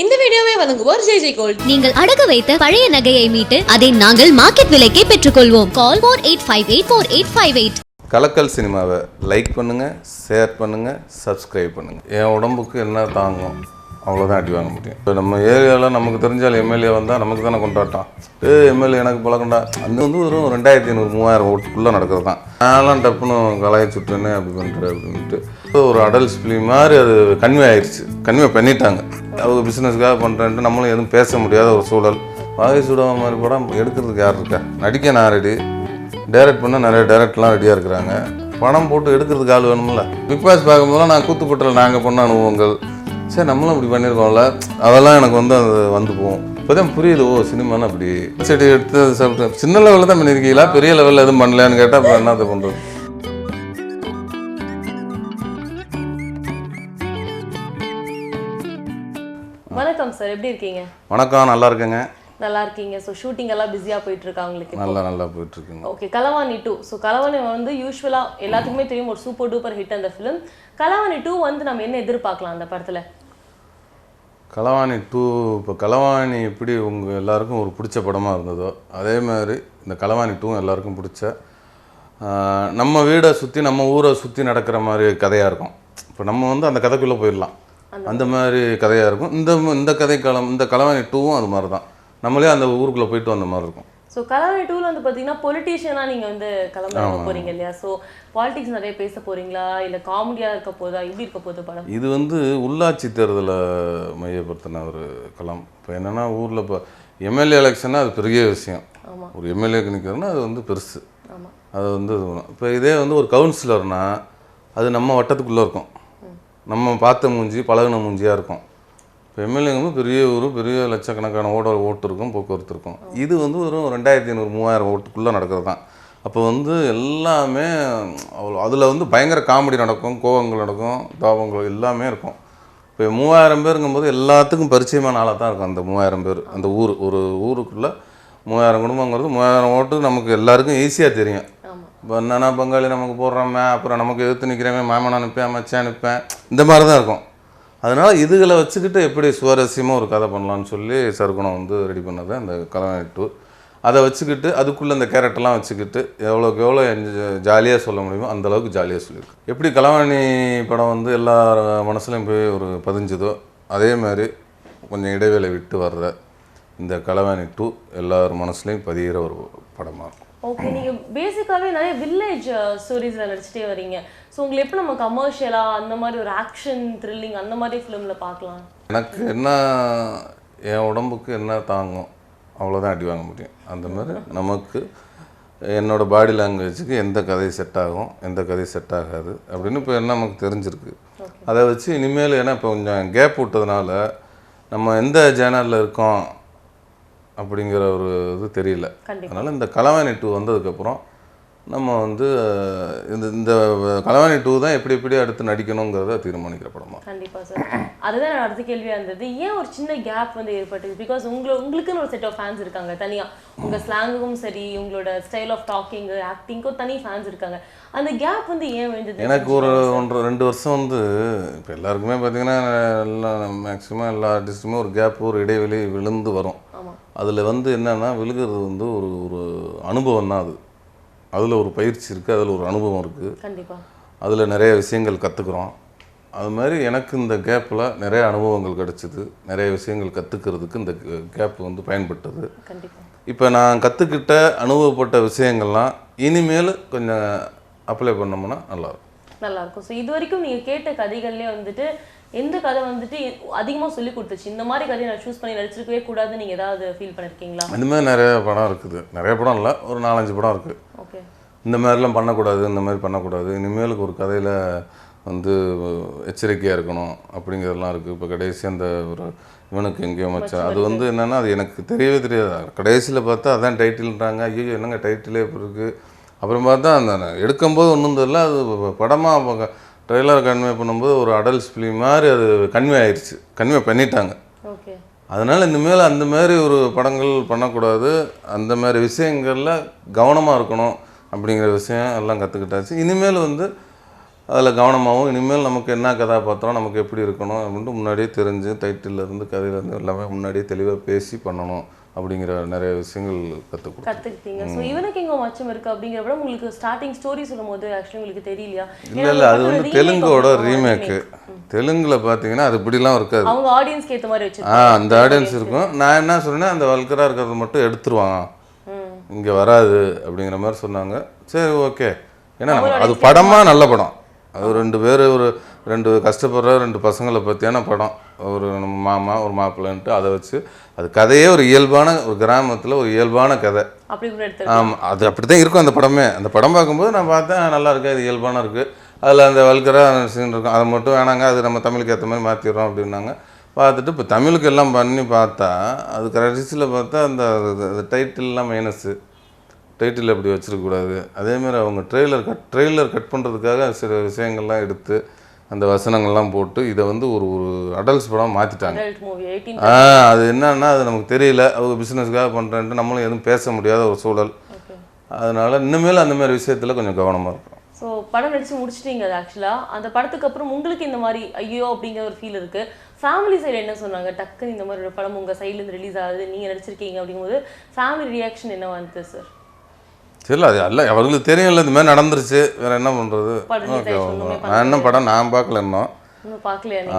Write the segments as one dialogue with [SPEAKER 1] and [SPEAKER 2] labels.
[SPEAKER 1] இந்த வீடியோவை வழங்குவோர் ஜெய் ஜெய் கோல்ட்.
[SPEAKER 2] நீங்கள் அடகு வைத்த பழைய நகையை மீட்டு அதை நாங்கள் மார்க்கெட் விலைக்கே பெற்றுக்கொள்வோம். Call four eight five eight four eight five eight
[SPEAKER 3] கலக்கல் சினிமாவை லைக் பண்ணுங்கள் ஷேர் பண்ணுங்கள் சப்ஸ்கிரைப் பண்ணுங்கள் என் உடம்புக்கு என்ன தாங்கும்? அவ்வளோதான் அடி வாங்க முடியும். இப்போ நம்ம ஏரியாவில் நமக்கு தெரிஞ்சால் எம்எல்ஏ வந்தால் நமக்கு தானே கொண்டாட்டம். ஏ எம்எல்ஏ எனக்கு பழக்கண்டா அது வந்து ஒரு ரெண்டாயிரத்தி ஐநூறு மூவாயிரம் ஓட்டுக்குள்ளே நடக்கிறது தான் நான்லாம் டப்புன்னு கலாய சுட்டுன்னு அப்படி பண்ணுறேன் அப்படின்ட்டு ஒரு அடல்ஸ் ஃபிலிம் மாதிரி அது கன்வே ஆயிடுச்சு கன்வே பண்ணிட்டாங்க. அவங்க பிஸ்னஸ்க்காக பண்ணுறேன்ட்டு நம்மளும் எதுவும் பேச முடியாத ஒரு சூழல். வாகை சுடாம மாதிரி படம் எடுக்கிறதுக்கு யார் இருக்கா? நடிக்க நான் ரெடி டைரக்ட் பண்ண நிறைய டைரக்ட்லாம் ரெடியாக இருக்கிறாங்க. பணம் போட்டு எடுக்கிறதுக்கு ஆள் வேணும்ல. பிக் பாஸ் பார்க்கும்போதெல்லாம் நான் கூத்துப்பட்டில் நாங்கள் பண்ண அனுபவங்கள். சரி நம்மளும் இப்படி பண்ணியிருக்கோம்ல. அதெல்லாம் எனக்கு வந்து அது வந்து போகும். இப்போதான் புரியுது ஓ சினிமானா அப்படி. செடி எடுத்து சாப்பிட்டு சின்ன லெவலில் தான் பண்ணியிருக்கீங்களா? பெரிய லெவலில் எதுவும் பண்ணலான்னு கேட்டால் அப்புறம் என்னத்தை பண்ணுறது
[SPEAKER 1] சார். எப்படி இருக்கீங்க?
[SPEAKER 3] வணக்கம் நல்லா இருக்கேங்க.
[SPEAKER 1] நல்லா இருக்கீங்க. ஸோ ஷூட்டிங் எல்லாம் பிஸியா போயிட்டு இருக்கா உங்களுக்கு
[SPEAKER 3] நல்லா நல்லா போயிட்டுருக்குங்க.
[SPEAKER 1] Okay Kalavani two so Kalavani வந்து யூஸ்வலா எல்லாத்துக்குமே தெரியும். ஒரு சூப்பர் டூப்பர் ஹிட் அந்த ஃபிலிம் கலவாணி டூ வந்து நம்ம என்ன எதிர்பார்க்கலாம் அந்த படத்துல?
[SPEAKER 3] களவாணி டூ இப்போ களவாணி எப்படி உங்கள் எல்லாருக்கும் ஒரு பிடிச்ச படமாக இருந்ததோ அதே மாதிரி இந்த களவாணி டூ எல்லாருக்கும் பிடிச்ச நம்ம வீடை சுற்றி நம்ம ஊரை சுற்றி நடக்கிற மாதிரி கதையாக இருக்கும். இப்போ நம்ம வந்து அந்த கதைக்குள்ளே போயிடலாம். அந்த மாதிரி கதையாக இருக்கும். இந்த இந்த கதை களம் இந்த களவாணி டூவும் அது மாதிரி தான். நம்மளே அந்த ஊருக்குள்ளே போயிட்டு வந்த மாதிரி இருக்கும்.
[SPEAKER 1] ஸோ கலவாணி டூல வந்து பார்த்தீங்கன்னா பொலிட்டீஷியனாக நீங்க வந்து கிளம்ப போறீங்க இல்லையா? ஸோ பாலிடிக்ஸ் நிறைய பேச போறீங்களா? இல்ல காமெடியா இருக்க போதா? எப்படி இருக்க போகுது படம்?
[SPEAKER 3] இது வந்து உள்ளாட்சி தேர்தலை மையப்படுத்தின ஒரு களம். இப்போ என்னென்னா ஊரில் இப்போ எம்எல்ஏ எலெக்ஷன்னா அது பெரிய விஷயம். ஒரு எம்எல்ஏக்கு நிற்கிறதுனா அது வந்து பெருசு. அது வந்து இப்போ இதே வந்து ஒரு கவுன்சிலர்னா அது நம்ம வட்டத்துக்குள்ளே இருக்கும். நம்ம பார்த்த மூஞ்சி பழகுன மூஞ்சியாக இருக்கும். இப்போ எம்எல்ஏங்கும் பெரிய ஊர் பெரிய லட்சக்கணக்கான ஓட ஓட்டு இருக்கும் போக்குவரத்து இருக்கும். இது வந்து ஒரு ரெண்டாயிரத்தி ஐநூறு மூவாயிரம் ஓட்டுக்குள்ளே நடக்கிறது தான். அப்போ வந்து எல்லாமே அவ்வளோ அதில் வந்து பயங்கர காமெடி நடக்கும் கோவங்கள் நடக்கும் தாபங்கள் எல்லாமே இருக்கும். இப்போ மூவாயிரம் பேருங்கும்போது எல்லாத்துக்கும் பரிச்சயமான ஆளாக தான் இருக்கும் அந்த மூவாயிரம் பேர். அந்த ஊர் ஒரு ஊருக்குள்ளே மூவாயிரம் குடும்பங்கிறது மூவாயிரம் ஓட்டு நமக்கு எல்லாருக்கும் ஈஸியாக தெரியும். இப்போ என்னென்னா பங்காளி நமக்கு போடுறோமே அப்புறம் நமக்கு எதிர்த்து நிற்கிறவன் மாமன் அனுப்பேன் மச்சான் அனுப்பேன் இந்த மாதிரி தான் இருக்கும். அதனால் இதுகளை வச்சுக்கிட்டு எப்படி சுவாரஸ்யமாக ஒரு கதை பண்ணலாம்னு சொல்லி சருகுணம் வந்து ரெடி பண்ணது அந்த கலவாணி டூ அதை வச்சுக்கிட்டு அதுக்குள்ளே அந்த கேரக்டர்லாம் வச்சுக்கிட்டு எவ்வளோக்கு எவ்வளோ ஜாலியாக சொல்ல முடியுமோ அந்தளவுக்கு ஜாலியாக சொல்லியிருக்கு எப்படி கலவாணி படம் வந்து எல்லா மனசுலையும் போய் ஒரு பதிஞ்சுதோ அதே மாதிரி கொஞ்சம் இடைவேளை விட்டு வர்ற இந்த கலவாணி டூ எல்லார் மனசுலையும் பதிகிற ஒரு படமாக இருக்கும்.
[SPEAKER 1] ஓகே நீங்க பேசிக்காவே நிறைய வில்லேஜ் ஸ்டோரிஸ்ல நடிச்சிட்டே வரீங்க. ஸோ உங்களை எப்படி நம்ம கமர்ஷியலா அந்த மாதிரி ஒரு ஆக்ஷன் த்ரில்லிங் அந்த மாதிரி ஃபிலிம்ல பார்க்கலாம்?
[SPEAKER 3] எனக்கு என்ன என் உடம்புக்கு என்ன தாங்கும் அவ்வளோதான் அடி வாங்க முடியும். அந்த மாதிரி நமக்கு என்னோட பாடி லாங்குவேஜுக்கு எந்த கதை செட் ஆகும் எந்த கதை செட் ஆகாது அப்படின்னு இப்போ என்ன நமக்கு தெரிஞ்சிருக்கு. அதை வச்சு இனிமேல் ஏன்னா இப்போ கொஞ்சம் கேப் விட்டதுனால நம்ம எந்த ஜேனலில் இருக்கோம் அப்படிங்கிற ஒரு இது தெரியல. அதனால் இந்த களவாணி டூ வந்ததுக்கப்புறம் நம்ம வந்து இந்த இந்த களவாணி டூ தான் எப்படி எப்படி அடுத்து நடிக்கணுங்கிறத தீர்மானிக்கிற படமா
[SPEAKER 1] கண்டிப்பா சார் அதுதான் அடுத்த கேள்வியா இருந்தது. ஏன் ஒரு சின்ன கேப் வந்து ஏற்பட்டது? பிகாஸ் உங்களை உங்களுக்குன்னு ஒரு செட் ஆஃப் ஃபேன்ஸ் இருக்காங்க தனியா. உங்க ஸ்லாங்குக்கும் சரி உங்களோட ஸ்டைல் ஆஃப் டாக்கிங் ஆக்டிங்க்கும் தனி ஃபேன்ஸ் இருக்காங்க. அந்த கேப் வந்து ஏன் விழுந்தது?
[SPEAKER 3] எனக்கு ஒரு ஒன்றரை ரெண்டு வருஷம் வந்து இப்போ எல்லாருக்குமே பார்த்தீங்கன்னா எல்லாம் மேக்ஸிமம் எல்லா ஆர்டிஸ்ட்டுமே ஒரு கேப் ஒரு இடைவெளி விழுந்து வரும். அதில் வந்து என்னன்னா விழுகிறது வந்து ஒரு ஒரு அனுபவம் தான் அது. அதில் ஒரு பயிற்சி இருக்குது அதில் ஒரு அனுபவம் இருக்குது
[SPEAKER 1] கண்டிப்பா.
[SPEAKER 3] அதில் நிறைய விஷயங்கள் கற்றுக்குறோம் அது மாதிரி எனக்கு இந்த கேப்பில் நிறைய அனுபவங்கள் கிடச்சிது. நிறைய விஷயங்கள் கற்றுக்கிறதுக்கு இந்த கேப் வந்து பயன்பட்டது. இப்போ நான் கற்றுக்கிட்ட அனுபவப்பட்ட விஷயங்கள்லாம் இனிமேல் கொஞ்சம் அப்ளை பண்ணோம்னா நல்லாயிருக்கும்.
[SPEAKER 1] நல்லா இருக்கும் ஸோ இது வரைக்கும் நீங்க கேட்ட கதைகள்லயே வந்துட்டு எந்த கதை வந்துட்டு அதிகமா சொல்லி கொடுத்துச்சு? இந்த மாதிரி கதையை நான் சூஸ் பண்ணி நடிச்சிருக்கவே கூடாதுன்னு நீங்க ஏதாவது ஃபீல் பண்ணிருக்கீங்களா?
[SPEAKER 3] இந்த மாதிரி நிறைய படம் இருக்குது. நிறைய படம் இல்லை ஒரு நாலஞ்சு படம் இருக்குது
[SPEAKER 1] ஓகே.
[SPEAKER 3] இந்த மாதிரிலாம் பண்ணக்கூடாது இந்த மாதிரி பண்ணக்கூடாது. இனிமேலுக்கு ஒரு கதையில் வந்து எச்சரிக்கையாக இருக்கணும் அப்படிங்கிறதெல்லாம் இருக்குது இப்போ கடைசி அந்த ஒரு இவனுக்கு எங்கேயோ மச்சான் அது வந்து என்னென்னா அது எனக்கு தெரியவே தெரியாது. கடைசியில் பார்த்தா அதான் டைட்டில்ன்றாங்க ஐயோ என்னங்க டைட்டிலே இப்படி இருக்குது அப்புறம் பார்த்தா அந்த எடுக்கும்போது ஒன்றும் தெரியல. அது படமாக ட்ரெய்லர் கன்வே பண்ணும்போது ஒரு அடல்ட்ஸ் ஃபிலிம் மாதிரி அது கன்வே ஆயிடுச்சு கன்வே பண்ணிட்டாங்க.
[SPEAKER 1] ஓகே.
[SPEAKER 3] அதனால் இனிமேல் அந்த மாதிரி ஒரு படங்கள் பண்ணக்கூடாது. அந்த மாதிரி விஷயங்களில் கவனமாக இருக்கணும் அப்படிங்கிற விஷயம் எல்லாம் கற்றுக்கிட்டாச்சு இனிமேல் வந்து அதில் கவனமாகவும் இனிமேல் நமக்கு என்ன கதாபாத்திரம் நமக்கு எப்படி இருக்கணும் அப்படின்ட்டு முன்னாடியே தெரிஞ்சு டைட்டில்ல இருந்து கதையிலேருந்து எல்லாமே முன்னாடியே தெளிவாக பேசி பண்ணணும். அப்படிங்கிற நிறைய விஷயங்கள் கற்றுக் கொடுத்தோம்
[SPEAKER 1] கத்துக்கிட்டீங்க. ஸோ இவனுக்கு எங்க மச்சம் இருக்கு அப்படிங்கிற விட உங்களுக்கு ஸ்டார்டிங் ஸ்டோரி சொல்லும் போது ஆக்சுவலி உங்களுக்கு தெரியலையா?
[SPEAKER 3] இல்லை இல்லை அது வந்து தெலுங்கோட ரீமேக்கு தெலுங்குல பார்த்தீங்கன்னா அது இப்படிலாம் இருக்காது.
[SPEAKER 1] அவங்க ஆடியன்ஸ்க்கு ஏத்த மாதிரி
[SPEAKER 3] ஆ
[SPEAKER 1] வச்சிருக்காங்க
[SPEAKER 3] அந்த ஆடியன்ஸ் இருக்கும். நான் என்ன சொன்னேன் அந்த வல்கராக இருக்கிறத மட்டும் எடுத்துருவாங்க. இங்கே வராது அப்படிங்கிற மாதிரி சொன்னாங்க. சரி ஓகே. ஏன்னா அது படமாக நல்ல படம். அது ரெண்டு பேர் ஒரு ரெண்டு கஷ்டப்படுற ரெண்டு பசங்களை பற்றியான படம். ஒரு நம்ம மாமா ஒரு மாப்பிள்ளைன்ட்டு அதை வச்சு அது கதையே ஒரு இயல்பான ஒரு கிராமத்தில் ஒரு இயல்பான கதை. ஆமாம் அது அப்படி தான் இருக்கும் அந்த படமே. அந்த படம் பார்க்கும்போது நான் பார்த்தேன் நல்லா இருக்கு அது இயல்பான இருக்குது அதில் அந்த வல்கராக சீன் இருக்கும். அதை மட்டும் வேணாங்க அது நம்ம தமிழுக்கு ஏற்ற மாதிரி மாற்றிடுறோம் அப்படின்னாங்க. பார்த்துட்டு இப்போ தமிழுக்கு எல்லாம் பண்ணி பார்த்தா அது கடைசியில் பார்த்தா அந்த டைட்டில்லாம் மைனஸு டைட்டில் அப்படி வச்சிருக்கக்கூடாது அதேமாதிரி அவங்க ட்ரெய்லர் கட் ட்ரெய்லர் கட் பண்ணுறதுக்காக சில விஷயங்கள்லாம் எடுத்து அந்த வசனங்கள்லாம் போட்டு இதை வந்து ஒரு ஒரு அடல்ட்ஸ் படம் மாற்றிட்டாங்க ஆ அது என்னன்னா அது நமக்கு தெரியல. அவங்க பிஸ்னஸ்க்காக பண்ணுறேன்ட்டு நம்மளும் எதுவும் பேச முடியாத ஒரு சூழல். அதனால இன்னுமேல் அந்த மாதிரி விஷயத்தில் கொஞ்சம் கவனமாக இருக்கும்
[SPEAKER 1] ஸோ படம் நடிச்சு முடிச்சிட்டீங்க அது ஆக்சுவலாக அந்த படத்துக்கு அப்புறம் உங்களுக்கு இந்த மாதிரி ஐயோ அப்படிங்கிற ஒரு ஃபீல் இருக்கு. ஃபேமிலி சைடு என்ன சொன்னாங்க? டக்குன்னு இந்த மாதிரி ஒரு படம் உங்க சைட்லேருந்து ரிலீஸ் ஆகுது நீங்க நடிச்சிருக்கீங்க அப்படிங்கும்போது ஃபேமிலி ரியாக்ஷன் என்ன வந்துச்சு சார்
[SPEAKER 3] தெரியல அது அல்ல அவர்களுக்கு தெரியும்ல இந்த மாதிரி நடந்துருச்சு. வேற என்ன பண்ணுறது ஓகே நான் என்ன படம் நான் பார்க்கல இன்னும்.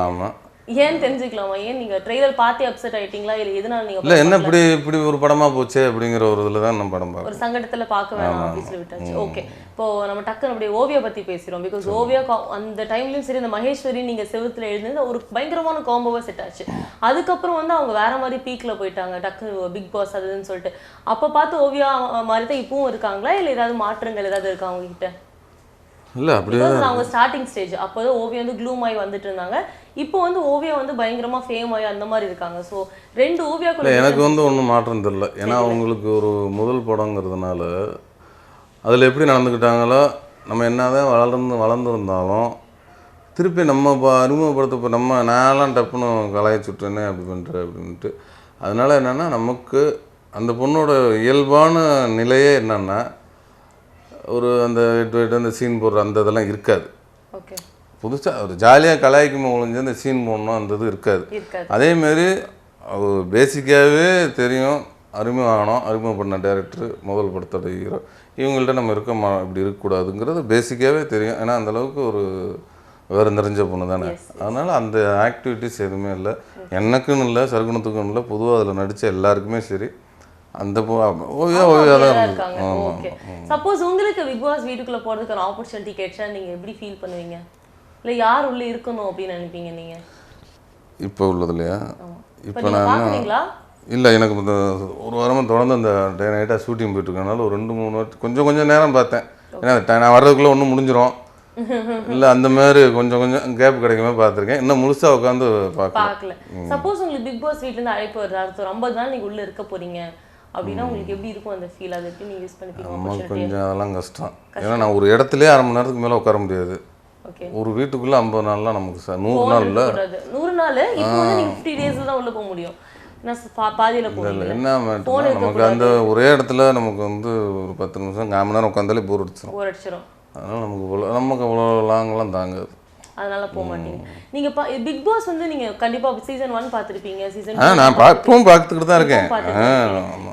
[SPEAKER 3] ஆமாம்
[SPEAKER 1] ஏன் தெரிஞ்சுக்கலாமா? ஏன் நீங்க ட்ரெய்லர் பார்த்தே அப்செட் ஆயிட்டீங்களா? இல்லை எதனால நீங்க
[SPEAKER 3] இல்லை என்ன இப்படி இப்படி ஒரு படமாக போச்சே அப்படிங்கிற ஒரு இதில் தான் நம்ம படம்
[SPEAKER 1] ஒரு சங்கடத்துல பார்க்க வேணாம் சொல்லி விட்டாச்சு ஓகே இப்போ நம்ம டக்குன்னு அப்படியே ஓவியா பத்தி பேசுறோம் பிகாஸ் ஓவியா அந்த டைம்லயும் சரி இந்த மகேஸ்வரி நீங்க செவுத்துல எழுந்தது ஒரு பயங்கரமான காம்போவா செட் ஆச்சு. அதுக்கப்புறம் வந்து அவங்க வேற மாதிரி பீக்ல போயிட்டாங்க. டக்குன்னு பிக் பாஸ் அதுன்னு சொல்லிட்டு. அப்ப பார்த்து ஓவியா மாதிரி தான் இப்பவும் இருக்காங்களா? இல்ல ஏதாவது மாற்றங்கள் ஏதாவது இருக்கா அவங்க கிட்ட
[SPEAKER 3] இல்லை அப்படியே
[SPEAKER 1] அவங்க ஸ்டார்டிங் ஸ்டேஜ் அப்போதான் ஓவியா வந்து க்ளூம் ஆகி வந்துட்டு இருந்தாங்க. இப்போ வந்து ஓவியா வந்து பயங்கரமா ஃபேம் ஆகி அந்த மாதிரி இருக்காங்க. ஸோ ரெண்டு
[SPEAKER 3] இல்லை
[SPEAKER 1] ஓவியாக்குள்ள
[SPEAKER 3] எனக்கு வந்து ஒன்றும் மாற்றம் தெரில ஏன்னா அவங்களுக்கு ஒரு முதல் படங்கிறதுனால அதில் எப்படி நடந்துக்கிட்டாங்களோ நம்ம என்னதான் வளர்ந்து வளர்ந்துருந்தாலும் திருப்பி நம்ம இப்போ அறிமுகப்படுத்த இப்போ நம்ம நான்லாம் டப்புன்னு கலாய்ச்சுட்டேனே அப்படி பண்ணுறேன் அப்படின்ட்டு. அதனால் என்னென்னா நமக்கு அந்த பொண்ணோட இயல்பான நிலையே என்னென்னா ஒரு அந்த எட்டு அந்த சீன் போடுற அந்த இதெல்லாம் இருக்காது. புதுசாக ஒரு ஜாலியாக கலாய்க்கும் ஒழிஞ்சு அந்த சீன் போடணும் அந்த இது இருக்காது. அதேமாரி பேசிக்காகவே தெரியும். அறிமுகமானோம் அறிமுகம் பண்ண டேரக்டர் முதல் படத்தோட ஹீரோ இவங்கள்ட்ட நம்ம இருக்க மா இப்படி இருக்கக்கூடாதுங்கிறது பேசிக்காகவே தெரியும். ஏன்னா அந்த அளவுக்கு ஒரு வேறு நிறைஞ்ச பொண்ணு தானே. அதனால் அந்த ஆக்டிவிட்டிஸ் எதுவுமே இல்லை. எனக்குன்னு இல்லை சர்க்குணத்துக்கும் இல்லை. பொதுவாக அதில் நடித்த எல்லாருக்குமே சரி. அந்த
[SPEAKER 1] சப்போஸ் உங்களுக்கு பிக் பாஸ் வீட்டுக்குள்ள போறதுக்கான ஆப்பர்ச்சுனிட்டி கிடைச்சா நீங்க எப்படி ஃபீல் பண்ணுவீங்க? இல்ல யார் உள்ள இருக்கணும் அப்படின்னு நினைப்பீங்க நீங்க?
[SPEAKER 3] இப்போ உள்ளதுலையா
[SPEAKER 1] இப்போ
[SPEAKER 3] நான் இல்லை எனக்கு இந்த ஒரு வாரமாக தொடர்ந்து அந்த டே நைட்டாக ஷூட்டிங் போயிட்டு இருக்கனால ஒரு ரெண்டு மூணு வாட்டி கொஞ்சம் கொஞ்சம் நேரம் பார்த்தேன். ஏன்னா நான் வர்றதுக்குள்ளே ஒன்றும் முடிஞ்சிரும். இல்லை அந்த மாதிரி கொஞ்சம் கொஞ்சம் கேப் கிடைக்குமே பார்த்துருக்கேன். இன்னும் முழுசாக உட்காந்து பார்க்கல.
[SPEAKER 1] சப்போஸ் உங்களுக்கு பிக் பாஸ் வீட்ல இருந்து அழைப்பு வருது. ஐம்பது நாள் நீங்க உள்ள இருக்க போறீங்க. அப்படின்னா உங்களுக்கு எப்படி இருக்கும் அந்த ஃபீல் அதை எப்படி நீங்க யூஸ் பண்ணிப்பீங்க?
[SPEAKER 3] கொஞ்சம் அதெல்லாம் கஷ்டம். ஏன்னா நான் ஒரு இடத்துலயே அரை மணி நேரத்துக்கு மேலே உட்கார முடியாது. ஒரு வீட்டுக்குள்ளே ஐம்பது நாள்லாம் நமக்கு சார் நூறு நாள் இல்லை
[SPEAKER 1] நூறு நாள் இப்போ வந்து நீங்க ஃபிஃப்டி டேஸ்ல தான் உள்ள போக முடியும்.
[SPEAKER 3] என்ன நமக்கு அந்த ஒரே இடத்துல நமக்கு வந்து ஒரு பத்து நிமிஷம் கால் மணி நேரம் உட்காந்தாலே போர் அடிச்சிடும் அதனால் நமக்கு நமக்கு இவ்வளோ லாங்கெல்லாம் தாங்காது.
[SPEAKER 1] அதனால போக மாட்டீங்க. நீங்க பிக் பாஸ் வந்து நீங்க கண்டிப்பா சீசன் ஒன் பார்த்திருப்பீங்க சீசன்
[SPEAKER 3] நான் பா இப்பவும் பார்த்துக்கிட்டு தான் இருக்கேன்.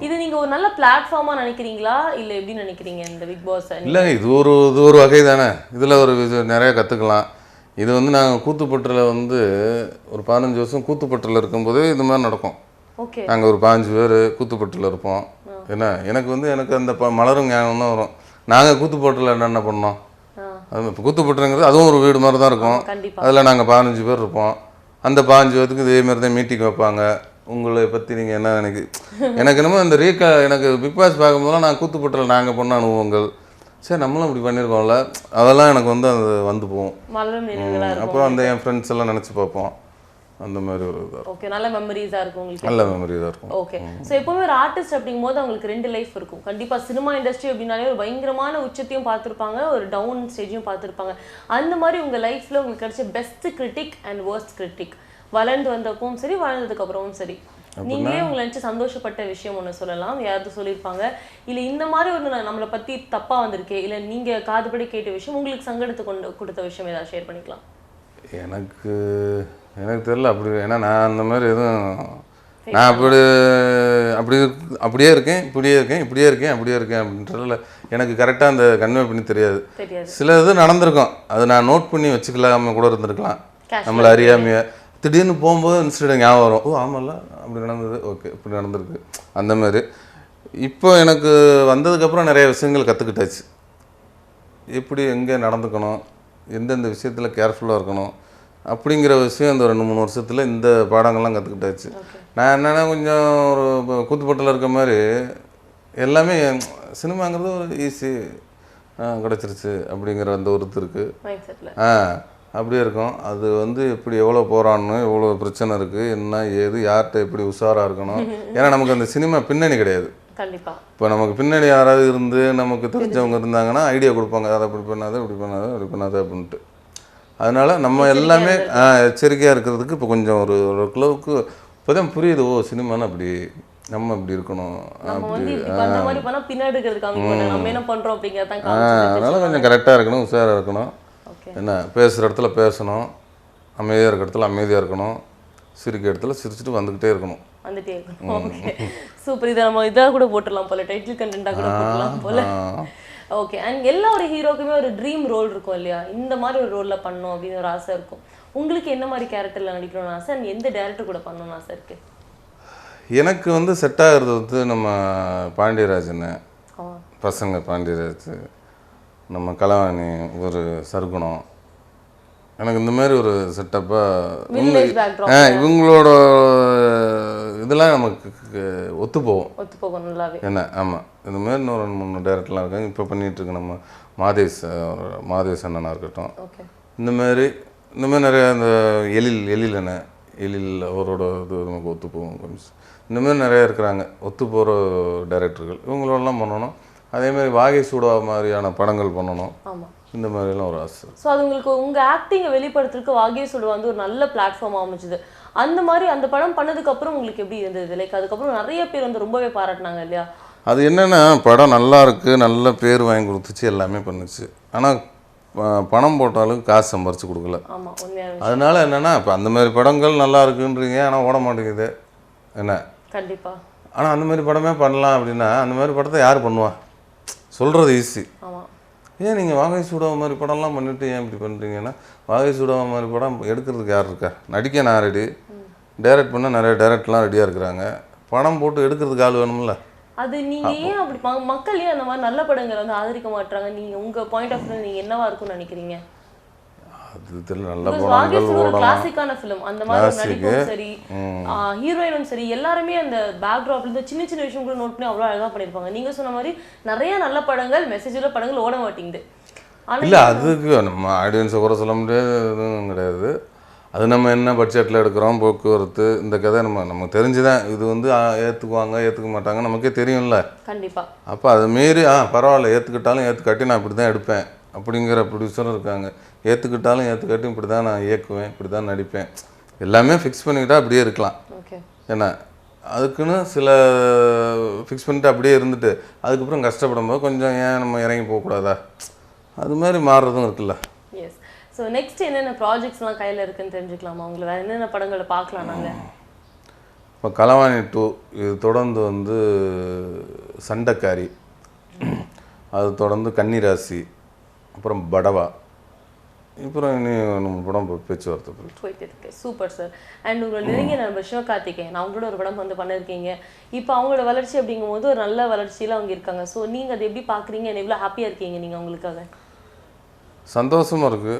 [SPEAKER 1] இது நீங்க ஒரு நல்ல பிளாட்ஃபார்மா நினைக்கிறீங்களா? இல்ல எப்படி நினைக்கிறீங்க இந்த பிக் பாஸ்
[SPEAKER 3] இல்லை இது ஒரு இது ஒரு வகை தானே. இதில் ஒரு நிறைய கற்றுக்கலாம் இது வந்து நாங்கள் கூத்துப்பட்டில் வந்து ஒரு பதினஞ்சு வருஷம் கூத்துப்பட்டில் இருக்கும்போதே இது மாதிரி நடக்கும்.
[SPEAKER 1] ஓகே.
[SPEAKER 3] நாங்கள் ஒரு பாஞ்சு பேர் கூத்துப்பட்டில் இருப்போம். என்ன எனக்கு வந்து எனக்கு அந்த ப மலரும் ஞானம் தான் வரும். நாங்கள் கூத்துப்பட்டில் என்னென்ன பண்ணோம்? அது இப்போ கூத்துப்பட்டுங்கிறது அதுவும் ஒரு வீடு மாதிரி தான் இருக்கும். அதில் நாங்கள் பதினஞ்சு பேர் இருப்போம். அந்த பதினஞ்சு பேருக்கு இதே மாதிரி தான் மீட்டிங் வைப்பாங்க. உங்களை பற்றி நீங்கள் என்ன நினைக்கு எனக்கு என்னமோ இந்த ரீக எனக்கு பிக் பாஸ் பார்க்கும்போதெல்லாம் நான் கூத்துப்பட்டில் நாங்கள் பண்ண அனுபவங்கள். சரி நம்மளும் இப்படி பண்ணியிருக்கோம்ல அதெல்லாம் எனக்கு வந்து அது வந்து போகும். அப்புறம் அந்த என் ஃப்ரெண்ட்ஸ் எல்லாம் நினச்சி பார்ப்போம். அந்த மாதிரி ஒரு இதாக
[SPEAKER 1] ஓகே நல்ல மெமரிஸா இருக்கும் உங்களுக்கு.
[SPEAKER 3] நல்ல மெமரி தான் இருக்கும்.
[SPEAKER 1] ஓகே ஸோ எப்பவுமே ஒரு ஆர்டிஸ்ட் அப்படிங்கும்போது அவங்களுக்கு ரெண்டு லைஃப் இருக்கும். கண்டிப்பா சினிமா இண்டஸ்ட்ரி அப்படின்னாலே ஒரு பயங்கரமான உச்சத்தையும் பார்த்துருப்பாங்க ஒரு டவுன் ஸ்டேஜையும் பார்த்துருப்பாங்க. அந்த மாதிரி உங்க லைஃப்ல உங்களுக்கு கிடைச்ச best critic and worst critic வளர்ந்து வந்தப்பவும் சரி வளர்ந்ததுக்கு அப்புறமும் சரி. நீங்களே உங்களை நினைச்சு சந்தோஷப்பட்ட விஷயம் ஒண்ணு சொல்லலாம். யாராவது சொல்லியிருப்பாங்க இல்ல இந்த மாதிரி ஒரு நம்மளை பத்தி தப்பா வந்திருக்கே. இல்ல நீங்க காதுபடி கேட்ட விஷயம் உங்களுக்கு சங்கடத்தை கொண்டு கொடுத்த விஷயம் ஏதாவது ஷேர் பண்ணிக்கலாம்.
[SPEAKER 3] எனக்கு எனக்கு தெரியல அப்படி ஏன்னா நான் அந்த மாதிரி எதுவும் நான் அப்படி அப்படி அப்படியே இருக்கேன் இப்படியே இருக்கேன் இப்படியே இருக்கேன் அப்படியே இருக்கேன் அப்படின்றதுல எனக்கு கரெக்டாக அந்த கன்வே பண்ணி தெரியாது. சில இது நடந்திருக்கும். அது நான் நோட் பண்ணி வச்சுக்கலாம கூட இருந்திருக்கலாம். நம்மளை அறியாமைய. திடீர்னு போகும்போது இன்சிடென்ட் ஞாபகம் வரும். ஓ ஆமாம்ல அப்படி நடந்தது. ஓகே இப்படி நடந்திருக்கு. அந்த மாதிரி. இப்போ எனக்கு வந்ததுக்கப்புறம் நிறைய விஷயங்கள் கற்றுக்கிட்டாச்சு எப்படி எங்கே நடந்துக்கணும் எந்தெந்த விஷயத்தில் கேர்ஃபுல்லாக இருக்கணும் அப்படிங்கிற விஷயம் இந்த ரெண்டு மூணு வருஷத்தில் இந்த பாடங்கள்லாம் கற்றுக்கிட்டாச்சு நான் என்னென்னா கொஞ்சம் ஒரு கூத்துப்பட்டில் இருக்க மாதிரி எல்லாமே சினிமாங்கிறது ஒரு ஈஸி கிடச்சிருச்சு அப்படிங்கிற அந்த ஒரு இருக்குது ஆ அப்படியே இருக்கும். அது வந்து எப்படி எவ்வளோ போராடணும் எவ்வளோ பிரச்சனை இருக்குது என்ன ஏது யார்கிட்ட எப்படி உஷாராக இருக்கணும். ஏன்னா நமக்கு அந்த சினிமா பின்னணி கிடையாது. இப்போ நமக்கு பின்னாடி யாராவது இருந்து நமக்கு தெரிஞ்சவங்க இருந்தாங்கன்னா ஐடியா கொடுப்பாங்க. அதை அப்படி பண்ணாத இப்படி பண்ணாத அப்படி பண்ணாத அப்படின்ட்டு. அதனால நம்ம எல்லாமே எச்சரிக்கையாக இருக்கிறதுக்கு இப்போ கொஞ்சம் ஒரு ஒரு அளவுக்கு இப்போ தான் புரியுது ஓ சினிமானா அப்படி நம்ம இப்படி இருக்கணும் அப்படி அதனால கொஞ்சம் கரெக்டாக இருக்கணும் உஷாராக இருக்கணும். என்ன பேசுகிற இடத்துல பேசணும் அமைதியாக இருக்க இடத்துல அமைதியாக இருக்கணும் சிரிக்க இடத்துல சிரிச்சுட்டு வந்துக்கிட்டே இருக்கணும்.
[SPEAKER 1] வந்துட்டே இருக்கும் ஓகே சூப்பர் இதை நம்ம இதாக கூட போட்டுடலாம் போல. டைட்டில் கண்டென்ட்டாக கூட போட்டுடலாம் போல. ஓகே அண்ட் எல்லா ஒரு ஹீரோக்குமே ஒரு ட்ரீம் ரோல் இருக்கும் இல்லையா? இந்த மாதிரி ஒரு ரோலில் பண்ணணும் அப்படின்னு ஒரு ஆசை இருக்கும். உங்களுக்கு என்ன மாதிரி கேரக்டரில் நடிக்கணும்னு ஆசை? அண்ட் எந்த டேரக்டர் கூட பண்ணணும்னு ஆசை இருக்கு?
[SPEAKER 3] எனக்கு வந்து செட் ஆகிறது வந்து நம்ம பாண்டியராஜன். பசங்க பாண்டியராஜ் நம்ம கலாவாணி ஒரு சர்க்குணம் எனக்கு இந்த மாதிரி ஒரு செட்டப்பாக இவங்களோட இதெல்லாம் நமக்கு ஒத்து போகும்
[SPEAKER 1] ஒத்து போகும் நல்லாவே.
[SPEAKER 3] என்ன ஆமாம் இந்த மாதிரி இன்னும் ரெண்டு மூணு டேரக்டர்லாம் இருக்காங்க. இப்போ பண்ணிட்டு இருக்க நம்ம மாதேஷ் மாதேஷ் அண்ணனா இருக்கட்டும். இந்த மாதிரி இந்த மாதிரி நிறைய இந்த எழில் எழில் என்ன எழில் அவரோட இது நமக்கு ஒத்து போகும் கொஞ்சம் இந்த மாதிரி நிறைய இருக்கிறாங்க. ஒத்து போகிற டைரக்டர்கள் இவங்களோடலாம் பண்ணணும். அதே மாதிரி வாகை சூடா மாதிரியான படங்கள் பண்ணணும்.
[SPEAKER 1] ஆமா.
[SPEAKER 3] இந்த மாதிரிலாம் ஒரு ஆசை.
[SPEAKER 1] ஸோ அது உங்களுக்கு உங்க ஆக்டிங்கை வெளிப்படுத்துறதுக்கு வாகேஷோட வந்து ஒரு நல்ல பிளாட்ஃபார்ம் அமைஞ்சுது. அந்த மாதிரி அந்த படம் பண்ணதுக்கு அப்புறம் உங்களுக்கு எப்படி இருந்தது? லைக் அதுக்கப்புறம் நிறைய பேர் வந்து ரொம்பவே பாராட்டினாங்க இல்லையா?
[SPEAKER 3] அது என்னென்னா படம் நல்லா இருக்கு நல்ல பேர் வாங்கி கொடுத்துச்சு எல்லாமே பண்ணுச்சு. ஆனால் பணம் போட்டாலும் காசு சம்பாரிச்சு கொடுக்கல. அதனால என்னென்னா இப்போ அந்த மாதிரி படங்கள் நல்லா இருக்குன்றீங்க ஆனால் ஓட மாட்டேங்குது. என்ன?
[SPEAKER 1] கண்டிப்பா.
[SPEAKER 3] ஆனால் அந்த மாதிரி படமே பண்ணலாம் அப்படின்னா அந்த மாதிரி படத்தை யார் பண்ணுவா? சொல்கிறது ஈஸி ஏன் நீங்கள் வாகை சூடாவ மாதிரி படம்லாம் பண்ணிட்டு ஏன் இப்படி பண்ணுறீங்கன்னா வாகை சூடாவ மாதிரி படம் எடுக்கிறதுக்கு யார் இருக்கா? நடிக்க நான் ரெடி டைரக்ட் பண்ண நிறைய டைரக்ட்லாம் ரெடியாக இருக்கிறாங்க. படம் போட்டு எடுக்கிறதுக்கு ஆள் வேணும்ல?
[SPEAKER 1] அது நீங்க ஏன் அப்படி மக்கள் ஏன் அந்த மாதிரி நல்ல படங்களை வந்து ஆதரிக்க மாட்டாங்க நீங்க உங்க பாயிண்ட் ஆஃப் வியூ நீங்க என்னவா இருக்கும்னு நினைக்கிறீங்க?
[SPEAKER 3] அது தெரியல நல்ல படங்கள் ஓடணும்
[SPEAKER 1] கிளாசிக்கான ஃபிலிம் அந்த மாதிரி. நடிப்பும் சரி ஹீரோயினும் சரி எல்லாருமே அந்த பேக்ராப்ல இருந்து சின்ன சின்ன விஷயம் கூட நோட் பண்ணி அவ்வளோ அழகா பண்ணிருப்பாங்க நீங்க சொன்ன மாதிரி நிறைய நல்ல படங்கள் மெசேஜ் உள்ள படங்கள் ஓட மாட்டேங்குது.
[SPEAKER 3] இல்லை அதுக்கு நம்ம ஆடியன்ஸை குறை சொல்ல முடியாது எதுவும் கிடையாது. அது நம்ம என்ன பட்ஜெட்டில் எடுக்கிறோம் போக்குவரத்து இந்த கதை நம்ம நமக்கு தெரிஞ்சுதான். இது வந்து ஏற்றுக்குவாங்க ஏற்றுக்க மாட்டாங்க நமக்கே தெரியும்ல.
[SPEAKER 1] கண்டிப்பா.
[SPEAKER 3] அப்போ அதை மீறி ஆ பரவாயில்ல ஏற்றுக்கிட்டாலும் ஏற்றுக்காட்டி நான் இப்படி தான் எடுப்பேன். அப்படிங்கிற ப்ரொடியூசரும் இருக்காங்க. ஏற்றுக்கிட்டாலும் ஏற்றுக்காட்டி இப்படி தான் நான் இயக்குவேன் இப்படி தான் நடிப்பேன். எல்லாமே ஃபிக்ஸ் பண்ணிக்கிட்டா அப்படியே இருக்கலாம்.
[SPEAKER 1] ஓகே
[SPEAKER 3] என்ன அதுக்குன்னு சில ஃபிக்ஸ் பண்ணிட்டு அப்படியே இருந்துட்டு அதுக்கப்புறம் கஷ்டப்படும் போது கொஞ்சம் ஏன் நம்ம இறங்கி போகக்கூடாதா? அது மாதிரி மாறுறதும் இருக்குல்ல.
[SPEAKER 1] எஸ் ஸோ நெக்ஸ்ட் என்னென்ன ப்ராஜெக்ட்ஸ்லாம் கையில இருக்குன்னு தெரிஞ்சுக்கலாமா? உங்களை வேற என்னென்ன படங்களை பார்க்கலாம் நாங்க?
[SPEAKER 3] இப்போ களவாணி டூ இது தொடர்ந்து வந்து சண்டைக்காரி. அது தொடர்ந்து கன்னிராசி. அப்புறம் படவா? அப்புறம் இனி நம்ம படம் பேச்சுவார்த்தை போயிட்டு
[SPEAKER 1] இருக்கு. சூப்பர் சார் அண்ட் உங்களோட நெருங்கிய நண்பர் சிவகார்த்திகேயன் அவங்களோட ஒரு படம் வந்து பண்ணிருக்கீங்க. இப்போ அவங்களோட வளர்ச்சி அப்படிங்கும்போது ஒரு நல்ல வளர்ச்சியில அவங்க இருக்காங்க. ஸோ நீங்க அதை எப்படி பாக்குறீங்க? எவ்வளோ ஹாப்பியா இருக்கீங்க நீங்க அவங்களுக்காக?
[SPEAKER 3] சந்தோஷமாக இருக்குது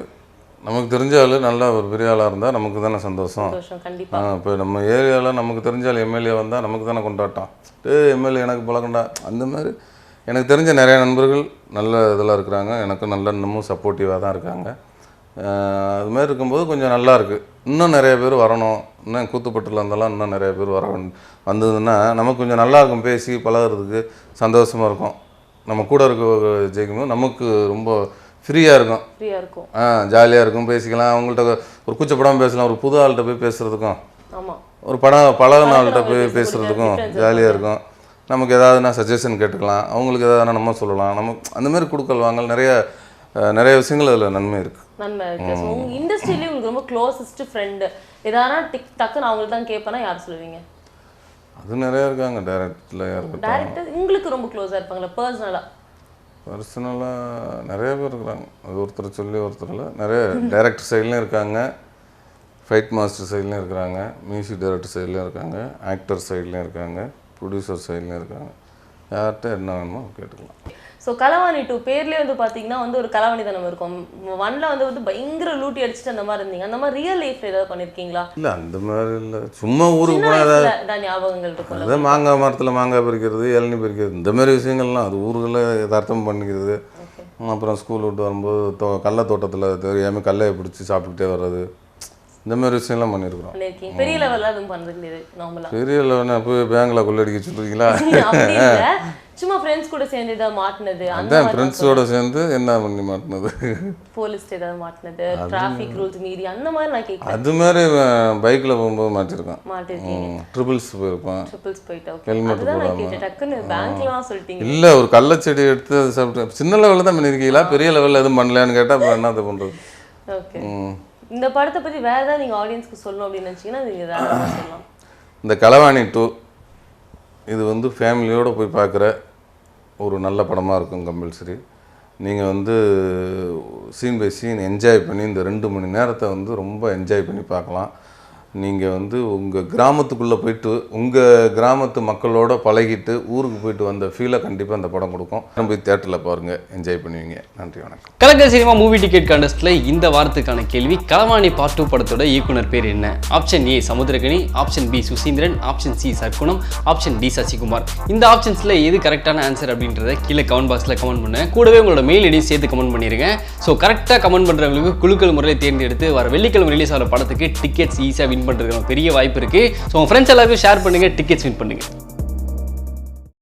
[SPEAKER 3] நமக்கு தெரிஞ்ச ஆள் நல்ல ஒரு பெரிய ஆளாக இருந்தால் நமக்கு தானே சந்தோஷம்.
[SPEAKER 1] சந்தோஷம் கண்டிப்பா.
[SPEAKER 3] ஆ இப்போ நம்ம ஏரியாவில் நமக்கு தெரிஞ்ச ஆள் எம்எல்ஏ வந்தால் நமக்கு தானே கொண்டாட்டம். டேய் எம்எல்ஏ எனக்கு பழக்கண்டா அந்த மாதிரி எனக்கு தெரிஞ்ச நிறைய நண்பர்கள் நல்ல இதில் இருக்கிறாங்க. எனக்கு நல்ல இன்னமும் சப்போர்ட்டிவாக தான் இருக்காங்க. அது மாதிரி இருக்கும்போது கொஞ்சம் நல்லா இருக்குது இன்னும் நிறைய பேர் வரணும். இன்னும் கூத்துப்பட்டில் இருந்தாலும் இன்னும் நிறைய பேர் வர வந்ததுன்னா நமக்கு கொஞ்சம் நல்லா இருக்கும். பேசி பழகுறதுக்கு சந்தோஷமாக இருக்கும். நம்ம கூட இருக்க ஜெயிக்கும்போது நமக்கு ரொம்ப ஃப்ரீயாக இருக்கும். ஆ ஜாலியாக இருக்கும். பேசிக்கலாம். அவங்கள்ட்ட ஒரு கூச்சப்படாமல் பேசலாம். ஒரு புது ஆள்கிட்ட போய் பேசுகிறதுக்கும் ஒரு படம் பழகினாள்கிட்ட போய்
[SPEAKER 1] பேசுறதுக்கு
[SPEAKER 3] பேசுகிறதுக்கும் ஜாலியாக இருக்கும். நமக்கு ஏதாவதுனா சஜஷன் கேட்டுக்கலாம். அவங்களுக்கு ஏதாவது நம்ம சொல்லலாம். நம்ம அந்த மாதிரி கொடுக்கல் வாங்கல் நிறைய நிறைய விஷயங்கள் அதில் நன்மை இருக்குது
[SPEAKER 1] நன்மை இருக்கு. ஸோ உங்க இண்டஸ்ட்ரியிலேயே உங்களுக்கு ரொம்ப க்ளோசஸ்ட் ஃப்ரெண்டு எதானா டிக் டக்குன்னு அவங்களுக்கு தான் கேட்பேன்னா யார் சொல்லுவீங்க?
[SPEAKER 3] அது நிறைய இருக்காங்க. டேரக்டில்
[SPEAKER 1] டேரக்டர் உங்களுக்கு ரொம்ப க்ளோஸாக இருப்பாங்களா? பர்சனலாக
[SPEAKER 3] பர்சனலாக நிறைய பேர் இருக்கிறாங்க அது ஒருத்தர் சொல்லி ஒருத்தர் இல்லை. நிறைய டைரக்டர் சைட்லேயும் இருக்காங்க. ஃபைட் மாஸ்டர் சைட்லேயும் இருக்கிறாங்க. மியூசிக் டைரக்டர் சைட்லேயும் இருக்காங்க. ஆக்டர் சைட்லேயும் இருக்காங்க. ப்ரொடியூசர் சைட்லேயும் இருக்காங்க. யார்கிட்ட என்ன வேணுமோ கேட்டுக்கலாம்.
[SPEAKER 1] ஸோ கலவாணி டூ பேர்லேயே வந்து பார்த்தீங்கன்னா வந்து ஒரு கலவாணி தனம் இருக்கும். ஒன்ல வந்து வந்து பயங்கர லூட்டி அடிச்சுட்டு அந்த மாதிரி இருந்தீங்க. அந்த மாதிரி ரியல் லைஃப்ல ஏதாவது பண்ணியிருக்கீங்களா
[SPEAKER 3] இல்லை அந்த மாதிரி இல்லை. சும்மா ஊருக்கு போனால் ஏதாவது
[SPEAKER 1] ஞாபகங்கள் இருக்கும்ல.
[SPEAKER 3] அதான் மாங்காய் மரத்தில் மாங்காய் பறிக்கிறது இளநீ பறிக்கிறது இந்த மாதிரி விஷயங்கள்லாம் அது ஊர்களில் யதார்த்தம் பண்ணிக்கிறது. அப்புறம் ஸ்கூல் விட்டு வரும்போது தோ கடல தோட்டத்தில் தெரியாமல் கடலையை பிடிச்சி சாப்பிட்டுக்கிட்டே வர்றது. இந்த மாதிரி விஷயம்லாம் பண்ணியிருக்கிறோம்.
[SPEAKER 1] பண்ணியிருக்கீங்க. பெரிய லெவலில் எதுவும் பண்ணுறது நார்மலாக
[SPEAKER 3] பெரிய லெவலில் போய் பேங்கில் கொள்ளடிக்க சொல்கிறீங்களா
[SPEAKER 1] இல்ல. சும்மா ஃப்ரெண்ட்ஸ் கூட சேர்ந்து ஏதாவது மாட்டினது
[SPEAKER 3] அதான் ஃப்ரெண்ட்ஸோட சேர்ந்து என்ன பண்ணி மாட்டினது?
[SPEAKER 1] போலீஸ் ஏதாவது மாட்டினது டிராஃபிக் ரூல்ஸ் மீறி அந்த மாதிரி நான் கேட்குறேன்
[SPEAKER 3] அது மாதிரி பைக்கில் போகும்போது மாட்டியிருக்கேன்.
[SPEAKER 1] மாட்டிருக்கீங்க.
[SPEAKER 3] ட்ரிபிள்ஸ் போயிருப்பேன்.
[SPEAKER 1] ட்ரிபிள்ஸ் போயிட்டு ஓகே நான் கேட்டேன் டக்குன்னு பேங்க்லாம் சொல்லிட்டீங்க.
[SPEAKER 3] இல்லை ஒரு கள்ளச்செடி எடுத்து அது சாப்பிட்டு சின்ன லெவலில் தான் பண்ணியிருக்கீங்களா? பெரிய லெவலில் எதுவும் பண்ணலையான்னு கேட்டால் அப்புறம் என்னத்தை பண்ணுறது
[SPEAKER 1] ஓகே இந்த படத்தை பத்தி வேற ஏதாவது நீங்க ஆடியன்ஸ்க்கு சொல்லணும் அப்படின்னு நினைச்சீங்கன்னா நீங்கள் சொல்லலாம்.
[SPEAKER 3] இந்த களவாணி டூ இது வந்து ஃபேமிலியோடு போய் பார்க்குற ஒரு நல்ல படமாக இருக்கும் கம்பல்சரி நீங்கள் வந்து சீன் பை சீன் என்ஜாய் பண்ணி இந்த ரெண்டு மணி நேரத்தை வந்து ரொம்ப என்ஜாய் பண்ணி பார்க்கலாம். நீங்கள் வந்து உங்கள் கிராமத்துக்குள்ளே போயிட்டு உங்கள் கிராமத்து மக்களோட பழகிட்டு ஊருக்கு போயிட்டு வந்த ஃபீலை கண்டிப்பாக அந்த படம் கொடுக்கும். போய் தேட்டரில் பாருங்கள் என்ஜாய் பண்ணுவீங்க. நன்றி வணக்கம்.
[SPEAKER 4] கலக்கல் சினிமா மூவி டிக்கெட் கான்டெஸ்ட்ல இந்த வாரத்துக்கான கேள்வி களவாணி பார்ட் டூ படத்தோட இயக்குனர் பேர் என்ன? Option A Samuthirakani. Option B Suseenthiran. Option C Sarkunam. Option D Sasikumar. இந்த ஆப்ஷன்ஸில் எது கரெக்டான ஆன்சர் அப்படின்றத கீழே கமெண்ட் பாக்ஸில் கமெண்ட் பண்ண. கூடவே உங்களோட மெயில் ஐடியும் சேர்த்து கமெண்ட் பண்ணிடுங்க ஸோ கரெக்டாக கமெண்ட் பண்ணுறவங்களுக்கு குழுக்கள் முறையில் தேர்ந்தெடுத்து வர வெள்ளிக்கிழமை ரிலீஸ் ஆகிற படத்துக்கு டிக்கெட்ஸ் ஈஸியாக வின் பண்ணுறதுக்கு பெரிய வாய்ப்பு இருக்குது ஸோ உங்கள் ஃப்ரெண்ட்ஸ் எல்லாருக்கும் ஷேர் பண்ணுங்கள் டிக்கெட்ஸ் வின் பண்ணுங்கள்